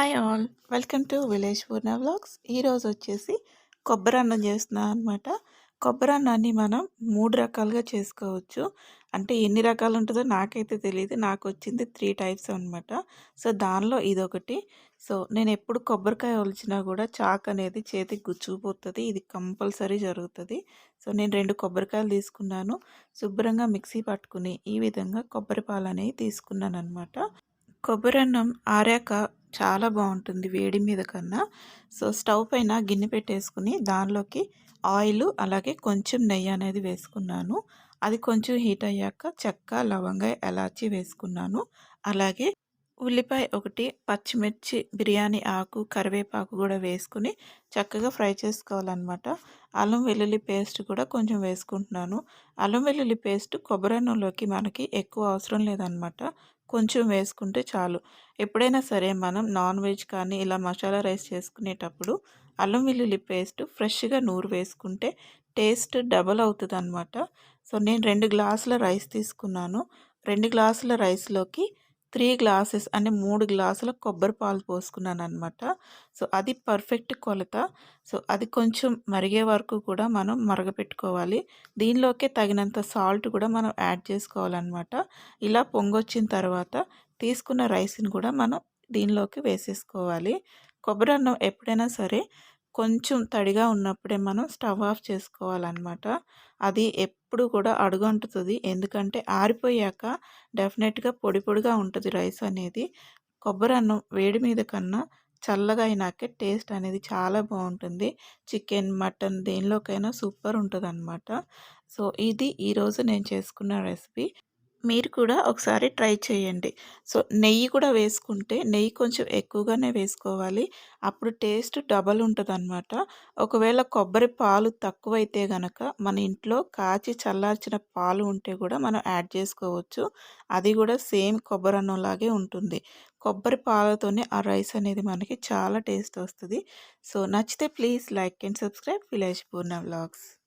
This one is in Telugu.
Hi all welcome to village Purna vlogs. ఈరోజు వచ్చేసి కొబ్బరి అన్నం చేస్తున్నాను అనమాట కొబ్బరి అన్నాన్ని మనం మూడు రకాలుగా చేసుకోవచ్చు. అంటే ఎన్ని రకాలు ఉంటుందో నాకైతే తెలియదు నాకు వచ్చింది త్రీ టైప్స్ అనమాట సో దానిలో ఇదొకటి. సో నేను ఎప్పుడు కొబ్బరికాయ ఒలిచినా కూడా చాక్ అనేది చేతికి గుచ్చుకుపోతుంది. ఇది కంపల్సరీ జరుగుతుంది. సో నేను రెండు కొబ్బరికాయలు తీసుకున్నాను. శుభ్రంగా మిక్సీ పట్టుకుని ఈ విధంగా కొబ్బరి పాలు అనేవి తీసుకున్నాను అనమాట కొబ్బరి అన్నం ఆరాక చాలా బాగుంటుంది వేడి మీద కన్నా. సో స్టవ్ పైన గిన్నె పెట్టేసుకుని దానిలోకి ఆయిల్ అలాగే కొంచెం నెయ్యి అనేది వేసుకున్నాను. అది కొంచెం హీట్ అయ్యాక చెక్క లవంగ ఎలాచి వేసుకున్నాను. అలాగే ఉల్లిపాయ ఒకటి పచ్చిమిర్చి బిర్యానీ ఆకు కరివేపాకు కూడా వేసుకుని చక్కగా ఫ్రై చేసుకోవాలన్నమాట. అల్లం వెల్లుల్లి పేస్ట్ కూడా కొంచెం వేసుకుంటున్నాను. అల్లం వెల్లుల్లి పేస్ట్ కొబ్బరి నూనెలోకి మనకి ఎక్కువ అవసరం లేదనమాట కొంచెం వేసుకుంటే చాలు. ఎప్పుడైనా సరే మనం నాన్ వెజ్ కానీ ఇలా మసాలా రైస్ చేసుకునేటప్పుడు అల్లం వెల్లుల్లి పేస్ట్ ఫ్రెష్గా నూరు వేసుకుంటే టేస్ట్ డబల్ అవుతుంది అనమాట సో నేను రెండు గ్లాసుల రైస్ తీసుకున్నాను. రెండు గ్లాసుల రైస్లోకి త్రీ గ్లాసెస్ అంటే మూడు గ్లాసుల కొబ్బరి పాలు పోసుకున్నాను అనమాట సో అది పర్ఫెక్ట్ కొలత. సో అది కొంచెం మరిగే వరకు కూడా మనం మరగపెట్టుకోవాలి. దీనిలోకే తగినంత సాల్ట్ కూడా మనం యాడ్ చేసుకోవాలన్నమాట. ఇలా పొంగొచ్చిన తర్వాత తీసుకున్న రైస్ని కూడా మనం దీనిలోకి వేసేసుకోవాలి. కొబ్బరి అన్నం ఎప్పుడైనా సరే కొంచెం తడిగా ఉన్నప్పుడే మనం స్టవ్ ఆఫ్ చేసుకోవాలన్నమాట. అది ఎప్పుడు కూడా అడుగంటుతుంది ఎందుకంటే ఆరిపోయాక డెఫినెట్గా పొడి పొడిగా ఉంటుంది రైస్ అనేది. కొబ్బరి అన్నం వేడి మీద కన్నా చల్లగా అయినాకే టేస్ట్ అనేది చాలా బాగుంటుంది. చికెన్ మటన్ దేనిలోకైనా సూపర్ ఉంటుంది సో ఇది ఈరోజు నేను చేసుకున్న రెసిపీ. మీరు కూడా ఒకసారి ట్రై చేయండి. సో నెయ్యి కూడా వేసుకుంటే నెయ్యి కొంచెం ఎక్కువగానే వేసుకోవాలి. అప్పుడు టేస్ట్ డబల్ ఉంటుంది అనమాట ఒకవేళ కొబ్బరి పాలు తక్కువైతే గనక మన ఇంట్లో కాచి చల్లార్చిన పాలు ఉంటే కూడా మనం యాడ్ చేసుకోవచ్చు. అది కూడా సేమ్ కొబ్బరి అన్నంలాగే ఉంటుంది. కొబ్బరి పాలతోనే ఆ రైస్ అనేది మనకి చాలా టేస్ట్ వస్తుంది. సో నచ్చితే please like and subscribe village Purna vlogs.